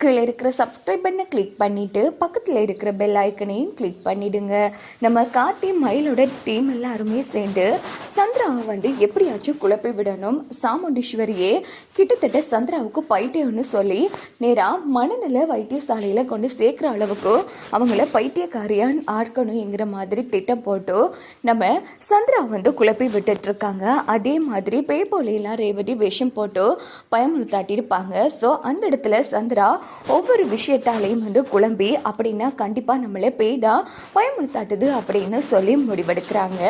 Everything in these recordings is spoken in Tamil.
கீழே இருக்கிற சப்ஸ்கிரைப் பண்ணை கிளிக் பண்ணிவிட்டு பக்கத்தில் இருக்கிற பெல் ஐக்கனையும் கிளிக் பண்ணிவிடுங்க நம்ம கார்த்தி மயிலோட டீம் எல்லாருமே சேர்ந்து சந்திராவை வந்து எப்படியாச்சும் குழப்பி விடணும். சாமுண்டீஸ்வரியே கிட்டத்தட்ட சந்திராவுக்கு பைத்தியம்னு சொல்லி நேராக மனநல வைத்தியசாலையில் கொண்டு சேர்க்குற அளவுக்கு அவங்கள பைத்தியக்காரியான் ஆட்கணுங்கிற மாதிரி திட்டம் போட்டு நம்ம சந்திரா வந்து குழப்பி விட்டுட்ருக்காங்க அதே மாதிரி பேப்போலையெல்லாம் ரேவதி விஷம் போட்டு பயமுறுத்தாட்டியிருப்பாங்க ஸோ அந்த இடத்துல சந்திரா ஒவ்வொரு விஷயத்தாலையும் வந்து குழம்பி அப்படின்னா கண்டிப்பாக நம்மளை பேய் பயமுறுத்தாட்டுது அப்படின்னு சொல்லி முடிவெடுக்கிறாங்க.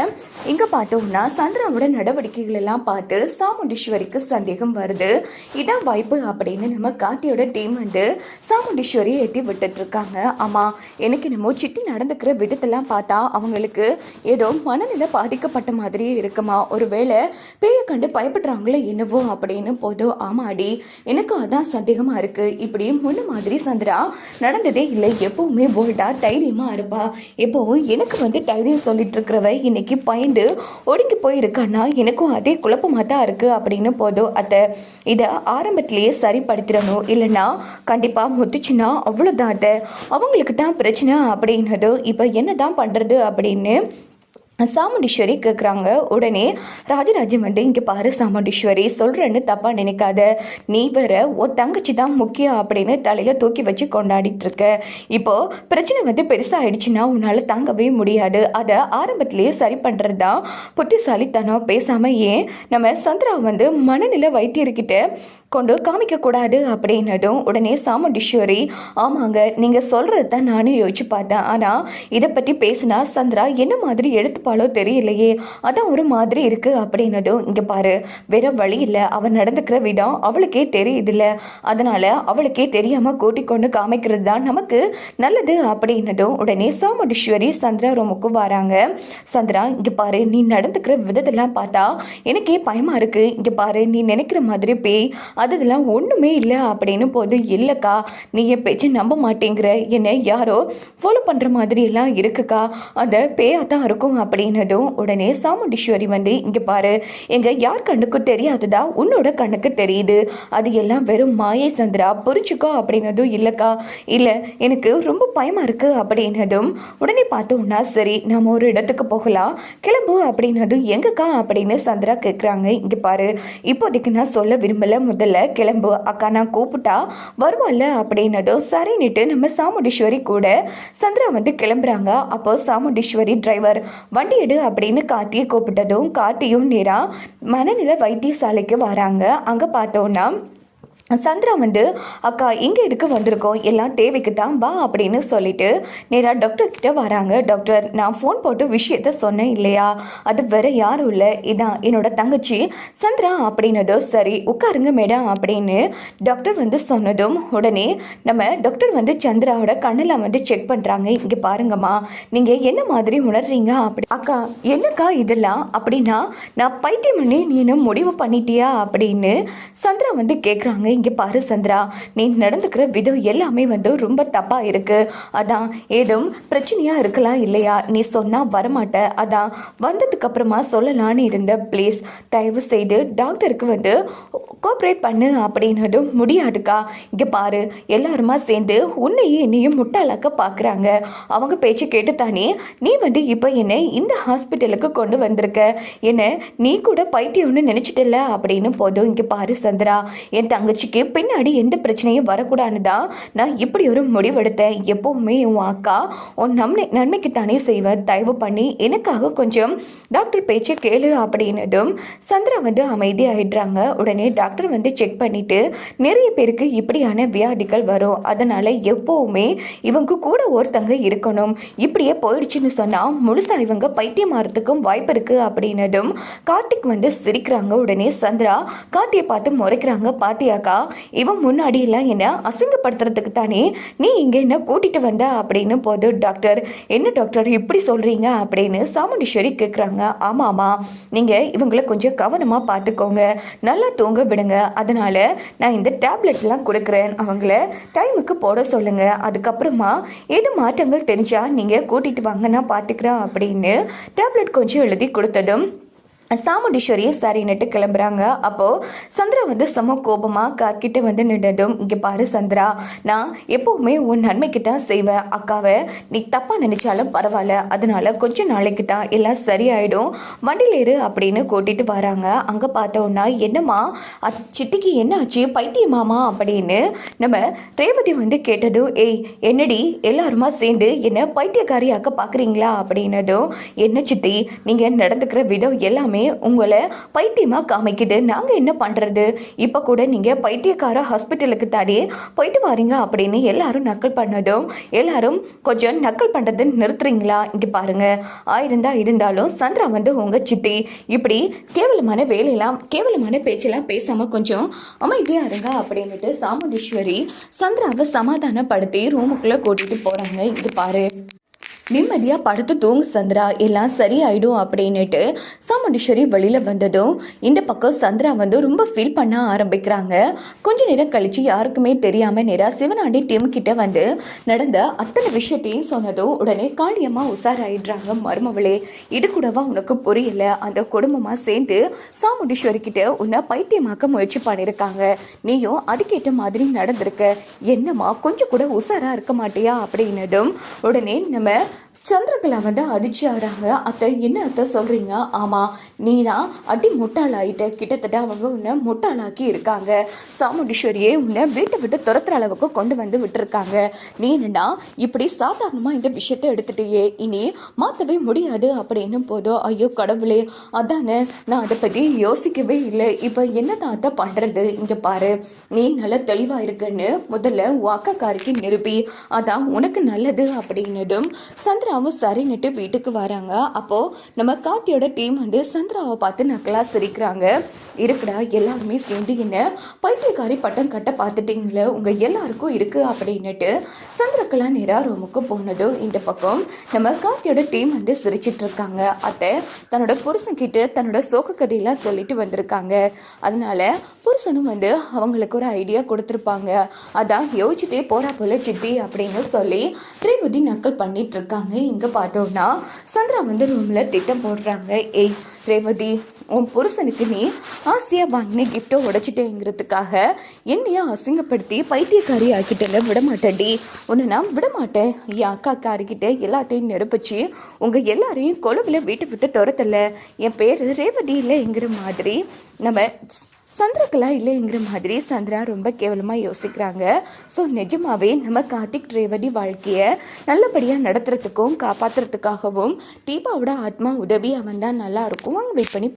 இங்கே பார்த்தோம்னா சந்திராவோட நடவடிக்கைகள் எல்லாம் பார்த்து சாமுண்டீஸ்வரிக்கு சந்தேகம் வருது. இதான் வாய்ப்பு அப்படின்னு நம்ம கார்த்தியோட டீம் வந்து சாமுண்டீஸ்வரியை எட்டி விட்டுட்ருக்காங்க ஆமாம் எனக்கு என்னமோ சிட்டி நடந்துக்கிற விதத்தெல்லாம் பார்த்தா அவங்களுக்கு ஏதோ மனநிலை பாதிக்கப்பட்ட மாதிரியே இருக்குமா? ஒருவேளை பேயை கண்டு பயப்படுறாங்களோ என்னவோ அப்படின்னு போதும் ஆமாடி எனக்கு அதான் சந்தேகமாக இருக்குது இப்படி ஒன்று மாதிரி சந்திரா நடந்ததே இல்லை. எப்பவுமே போல்டா தைரியமாக இருப்பா. எப்போவும் எனக்கு வந்து தைரியம் சொல்லிட்டு இருக்கிறவ இன்னைக்கு பயந்து ஒடுங்கி போயிருக்கான்னா எனக்கும் அதே குழப்பமாக தான் இருக்குது அப்படின்னு போதும். அத்தை இதை ஆரம்பத்திலேயே சரிப்படுத்திடணும். இல்லைன்னா கண்டிப்பாக முத்துச்சுன்னா அவ்வளோதான் அத்தை. அவங்களுக்கு தான் பிரச்சனை அப்படின்னதும் இப்போ என்ன தான் பண்ணுறது அப்படின்னு சாமுண்டீஸ்வரி கேட்குறாங்க உடனே ராஜராஜன் வந்து இங்கே பாரு சாமுண்டீஸ்வரி சொல்கிறேன்னு தப்பாக நினைக்காத. நீ வர உன் தங்கச்சி தான் முக்கியம் அப்படின்னு தலையில் தூக்கி வச்சு கொண்டாடிட்டு இருக்க. இப்போது பிரச்சனை வந்து பெருசாக ஆயிடுச்சுன்னா உன்னால் தாங்கவே முடியாது. அதை ஆரம்பத்திலேயே சரி பண்ணுறது தான் புத்திசாலித்தனம். பேசாமல் ஏன் நம்ம சந்திரா வந்து மனநிலை வைத்தியர்கிட்ட கொண்டு காமிக்கக்கூடாது அப்படின்னதும் உடனே சாமுண்டீஸ்வரி ஆமாங்க நீங்கள் சொல்கிறது தான் நானும் யோசிச்சு பார்த்தேன். ஆனால் இதை பற்றி பேசினா சந்திரா என்ன மாதிரி எடுத்துப்பாளோ தெரியலையே. அதான் ஒரு மாதிரி இருக்குது அப்படின்னதும் இங்கே பாரு வேற வழி இல்லை. அவன் நடந்துக்கிற விதம் அவளுக்கே தெரியுதுல்ல. அதனால் அவளுக்கே தெரியாமல் கூட்டிக் கொண்டு காமிக்கிறது தான் நமக்கு நல்லது அப்படின்னதும் உடனே சாமுண்டீஸ்வரி சந்திரா ரூமுக்கு வராங்க. சந்திரா இங்கே பாரு நீ நடந்துக்கிற விதத்தெல்லாம் பார்த்தா எனக்கே பயமாக இருக்குது இங்கே பாரு நீ நினைக்கிற மாதிரி பேய் அதெல்லாம் ஒன்றுமே இல்லை அப்படின்னு போது இல்லைக்கா நீ என் பேச்சு நம்ப மாட்டேங்கிற. என்னை யாரோ ஃபாலோ பண்ணுற மாதிரி எல்லாம் இருக்குக்கா. அந்த பேயாக தான் இருக்கும் அப்படின்னதும் உடனே சாமுண்டீஸ்வரி வந்து இங்கே பாரு எங்கள் யார் கண்ணுக்கும் தெரியாததா? உன்னோட கண்ணுக்கு தெரியுது. அது எல்லாம் வெறும் மாயை சந்திரா புரிஞ்சுக்கோ அப்படின்னதும் இல்லைக்கா இல்லை எனக்கு ரொம்ப பயமாக இருக்குது அப்படின்னதும் உடனே பார்த்தோம்னா சரி நம்ம ஒரு இடத்துக்கு போகலாம். கிளம்பு அப்படின்னதும் எங்கக்கா? அப்படின்னு சந்திரா கேட்குறாங்க இங்கே பாரு இப்போதைக்கு நான் சொல்ல விரும்பலை. முதல்ல கிளம்பு. அக்கா நான் கூப்பிட்டா வருவாள்ல? அப்படின்னதும் சரின்னுட்டு நம்ம சாமுண்டீஸ்வரி கூட சந்திரா வந்து கிளம்புறாங்க. அப்போ சாமுண்டீஸ்வரி டிரைவர் வண்டி எடு அப்படின்னு கார்த்தியை கூப்பிட்டதும் கார்த்தியும் நேராக மனநிலை வைத்தியசாலைக்கு வராங்க. அங்கே பார்த்தோன்னா சந்திரா வந்து அக்கா இங்கே எதுக்கு வந்திருக்கோம்? எல்லாம் தேவைக்கு தான் வா அப்படின்னு சொல்லிட்டு நேராக டாக்டர்கிட்ட வராங்க. டாக்டர் நான் ஃபோன் போட்டு விஷயத்த சொன்னேன் இல்லையா? அது வேற யாரும் இல்லை. இதான் என்னோட தங்கச்சி. சந்திரா அப்படின்னதும் சரி உட்காருங்க மேடம் அப்படின்னு டாக்டர் வந்து சொன்னதும் உடனே நம்ம டாக்டர் வந்து சந்திராவோட கண்ணெல்லாம் வந்து செக் பண்ணுறாங்க இங்கே பாருங்கம்மா. நீங்கள் என்ன மாதிரி உணர்றீங்க? அப்படி அக்கா என்னக்கா இதெல்லாம்? அப்படின்னா நான் பைத்தியம் பண்ணி நீ என்ன முடிவு பண்ணிட்டியா? அப்படின்னு சந்திரா வந்து கேட்குறாங்க இங்கே பாரு சந்திரா. நீ நடந்துக்கிற விதம் எல்லாமே வந்து ரொம்ப தப்பாக இருக்குது அதான் ஏதும் பிரச்சனையாக இருக்கலாம் இல்லையா? நீ சொன்னால் வரமாட்ட. அதான் வந்ததுக்கு அப்புறமா சொல்லலான்னு இருந்த ப்ளீஸ் தயவு செய்து டாக்டருக்கு வந்து கோஆப்ரேட் பண்ணு அப்படின்னதும் முடியாதுக்கா. இங்கே பாரு எல்லாருமா சேர்ந்து உன்னையும் என்னையும் முட்டாளாக்க பார்க்குறாங்க அவங்க பேச்சு கேட்டு தானே நீ வந்து இப்போ என்னை இந்த ஹாஸ்பிட்டலுக்கு கொண்டு வந்திருக்க? என்ன நீ கூட பைத்தியம்னு நினச்சிட்டல அப்படின்னு போதும். இங்கே பாரு சந்திரா. என் தங்கச்சி தங்கச்சிக்கு பின்னாடி எந்த பிரச்சனையும் வரக்கூடாதுன்னு தான் நான் இப்படி ஒரு முடிவெடுத்தேன். எப்போவுமே உன் அக்கா உன் நன்மை நன்மைக்கு தானே செய்வேன் தயவு பண்ணி எனக்காக கொஞ்சம் டாக்டர் பேச்சை கேளு அப்படின்னதும் சந்திரா வந்து அமைதியாகிடுறாங்க உடனே டாக்டர் வந்து செக் பண்ணிட்டு நிறைய பேருக்கு இப்படியான வியாதிகள் வரும். அதனால எப்போவுமே இவங்க கூட ஒருத்தங்க இருக்கணும். இப்படியே போயிடுச்சுன்னு சொன்னால் முழுசாக இவங்க பைத்தியம் மாறத்துக்கும் வாய்ப்பு இருக்குது அப்படின்னதும் கார்த்திக் வந்து சிரிக்கிறாங்க. உடனே சந்திரா கார்த்தியை பார்த்து முறைக்கிறாங்க. பாத்தியாக்கா இவன் முன்னாடியெல்லாம் என்ன அசிங்கப்படுத்துறதுக்கு தானே? நீ இங்கே என்ன கூட்டிகிட்டு வந்த அப்படின்னு போது டாக்டர் என்ன டாக்டர் இப்படி சொல்கிறீங்க அப்படின்னு சாமுண்டீஸ்வரி கேட்குறாங்க ஆமாம் ஆமாம் நீங்கள் இவங்களை கொஞ்சம் கவனமாக பார்த்துக்கோங்க நல்லா தூங்க விடுங்க. அதனால் நான் இந்த டேப்லெட்லாம் கொடுக்குறேன். அவங்கள டைமுக்கு போட சொல்லுங்கள் அதுக்கப்புறமா எது மாற்றங்கள் தெரிஞ்சால் நீங்கள் கூட்டிகிட்டு வாங்க. நான் பார்த்துக்கிறேன் அப்படின்னு டேப்லெட் கொஞ்சம் எழுதி கொடுத்ததும் சாமுண்டீஸ்வரியை சரின்னுட்டு கிளம்புறாங்க. அப்போது சந்திரா வந்து செம கோபமாக கார்கிட்ட வந்து நின்றதும் இங்கே பாரு சந்திரா நான் எப்போவுமே உன் நன்மைக்கு தான் செய்வேன். அக்காவை நீ தப்பாக நினச்சாலும் பரவாயில்ல. அதனால் கொஞ்சம் நாளைக்கு தான் எல்லாம் சரியாயிடும். வண்டியில் ஏறு அப்படின்னு கூட்டிட்டு வராங்க. அங்கே பார்த்தோன்னா என்னம்மா அத் சித்திக்கு என்ன ஆச்சு பைத்தியமாமா அப்படின்னு நம்ம ரேவதி வந்து கேட்டதும் ஏய் என்னடி எல்லாருமா சேர்ந்து என்ன பைத்தியக்காரியாக்க பார்க்குறீங்களா அப்படின்னதும் என்ன சித்தி நீங்கள் நடந்துக்கிற விதம் எல்லாமே உங்களை பைத்தியமாக காமிக்கிட்டு நாங்கள் என்ன பண்ணுறது இப்போ கூட நீங்கள் பைத்தியக்கார ஹாஸ்பிட்டலுக்கு தாடி போயிட்டு வரீங்க அப்படின்னு எல்லாரும் நக்கல் பண்ணதும் எல்லாரும் கொஞ்சம் நக்கல் பண்ணுறது நிறுத்துறீங்களா? இங்கே பாருங்கள் ஆயிருந்தா இருந்தாலும் சந்திரா வந்து உங்கள் சித்தி. இப்படி கேவலமான வேலையெல்லாம் கேவலமான பேச்செல்லாம் பேசாமல் கொஞ்சம் அமைதியாக இருங்க அப்படின்னுட்டு சாமுண்டீஸ்வரி சந்திராவை சமாதானப்படுத்தி ரூமுக்குள்ளே கூட்டிகிட்டு போகிறாங்க இங்கே பாரு. நிம்மதியாக படுத்து தூங்கு சந்திரா. எல்லாம் சரியாயிடும் அப்படின்னுட்டு சாமுண்டீஸ்வரி வெளியில் வந்ததும் இந்த பக்கம் சந்திரா வந்து ரொம்ப ஃபீல் பண்ண ஆரம்பிக்கிறாங்க. கொஞ்ச நேரம் கழித்து யாருக்குமே தெரியாமல் நேராக சிவனாண்டி டீம் கிட்ட வந்து நடந்த அத்தனை விஷயத்தையும் சொன்னதும் உடனே காளியம்மா உஷாராயிடுறாங்க. மருமவளே இது கூடவா உனக்கு புரியல? அந்த குடும்பமாக சேர்ந்து சாமுண்டீஸ்வரி கிட்ட உன்னை பைத்தியமாக்க முயற்சி பண்ணியிருக்காங்க. நீயும் அதுக்கேற்ற மாதிரி நடந்திருக்க. என்னம்மா கொஞ்சம் கூட உஷாராக இருக்க மாட்டியா? அப்படின்னதும் உடனே நம்ம சந்திரகலா வந்து அதிர்ச்சி ஆகிறாங்க அத்தை என்ன அத்தை சொல்கிறீங்க ஆமாம் நீ தான் அடி முட்டாளாயிட்ட. கிட்டத்தட்ட அவங்க உன்னை முட்டாளாக்கி இருக்காங்க. சாமுண்டீஸ்வரியே உன்னை வீட்டை விட்டு துரத்துற அளவுக்கு கொண்டு வந்து விட்டுருக்காங்க. நீ என்னடா இப்படி சாதாரணமாக இந்த விஷயத்தை எடுத்துட்டியே? இனி மாற்றவே முடியாது அப்படின்னு போதும் ஐயோ கடவுளே அதானே நான் அதை பற்றி யோசிக்கவே இல்லை. இப்போ என்ன தான் அத்தை பண்ணுறது இங்கே பாரு நீ நல்லா தெளிவாக இருக்குன்னு முதல்ல உன் அக்காக்காரிக்கு நிரூபி. அதான் உனக்கு நல்லது அப்படின்னதும் சந்திரா சந்திராவும் சரின்னுட்டு வீட்டுக்கு வராங்க. அப்போது நம்ம கார்த்தியோட டீம் வந்து சந்திராவை பார்த்து நக்கலாக சிரிக்கிறாங்க. இருக்குடா எல்லாருமே சேர்ந்து என்ன பைத்தியக்காரி பட்டம் கட்ட பார்த்துட்டீங்களே உங்கள் எல்லாருக்கும் இருக்குது அப்படின்னுட்டு சந்திரகலா நேராக ரூமுக்கு போனதும் இந்த பக்கம் நம்ம கார்த்தியோட டீம் வந்து சிரிச்சிட்டு இருக்காங்க. அத்தை தன்னோட புருஷன்கிட்ட தன்னோட சோக கதையெல்லாம் சொல்லிட்டு வந்திருக்காங்க. அதனால புருஷனும் வந்து அவங்களுக்கு ஒரு ஐடியா கொடுத்துருப்பாங்க. அதான் யோசிச்சுட்டே போறா போல சித்தி அப்படின்னு சொல்லி ரேவதி நக்கல் பண்ணிட்டு இருக்காங்க. இங்க பார்த்தோம்னா சந்திரா வந்து ரூம்ல திட்டம் போடுறாங்க. ஏய் ரேவதி உன் புருஷனுக்கு நீ ஆசையாக வாங்கின கிஃப்ட்டை உடைச்சிட்டேங்கிறதுக்காக என்னையா அசிங்கப்படுத்தி பைத்தியக்காரி ஆக்கிட்டல விட மாட்டேன்டி உன்னை நான் விட மாட்டேன் என் அக்காக்காரிக்கிட்ட எல்லாத்தையும் நெருப்பிச்சு உங்கள் எல்லாரையும் கொழுவில் வீட்டை விட்டு துரத்தல. என் பேர் ரேவதி இல்லைங்கிற மாதிரி. நம்ம சந்திரகலா இல்லைங்கிற மாதிரி சந்திரா ரொம்ப கேவலமாக யோசிக்கிறாங்க. ஸோ நிஜமாகவே நம்ம கார்த்திக் ரேவதி வாழ்க்கையை நல்லபடியாக நடத்துறதுக்கும் காப்பாற்றுறதுக்காகவும் தீபாவோட ஆத்மா உதவி அவன் தான் நல்லாயிருக்கும் வெயிட் பண்ணி